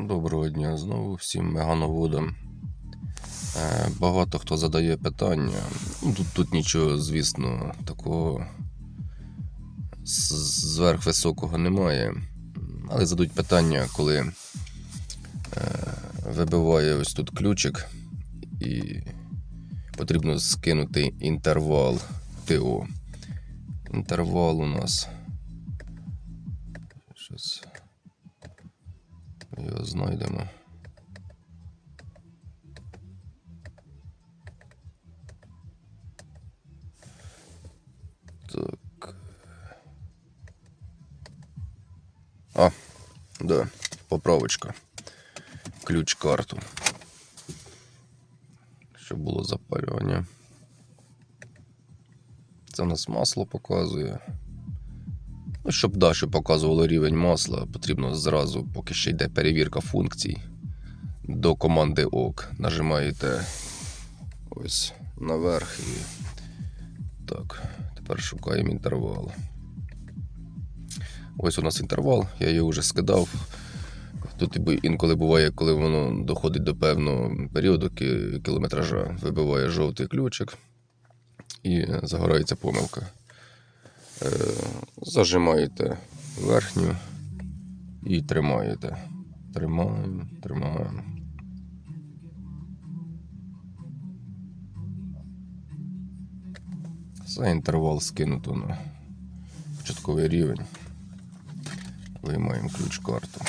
Доброго дня знову всім мегановодам. Е, Багато хто задає питання. Ну, Тут, тут нічого, звісно, такого зверхвисокого немає. Але задають питання, коли е, вибиває ось тут ключик і потрібно скинути інтервал ТО. Інтервал у нас. Знайдемо. Так. А, да, поправочка. Ключ карту. Щоб було запалювання. Це у нас масло показує. Ну, щоб да, щоб показувало рівень масла, потрібно зразу, поки ще йде перевірка функцій, до команди ОК. Нажимаєте ось наверх і. Так, тепер шукаємо інтервал. Ось у нас інтервал, я його вже скидав. Тут інколи буває, коли воно доходить до певного періоду кілометража, вибиває жовтий ключик і загорається помилка. Е, Зажимаєте верхню і тримаєте. Тримаємо, тримаємо. Все інтервал скинуто на початковий рівень. Виймаємо ключ карту.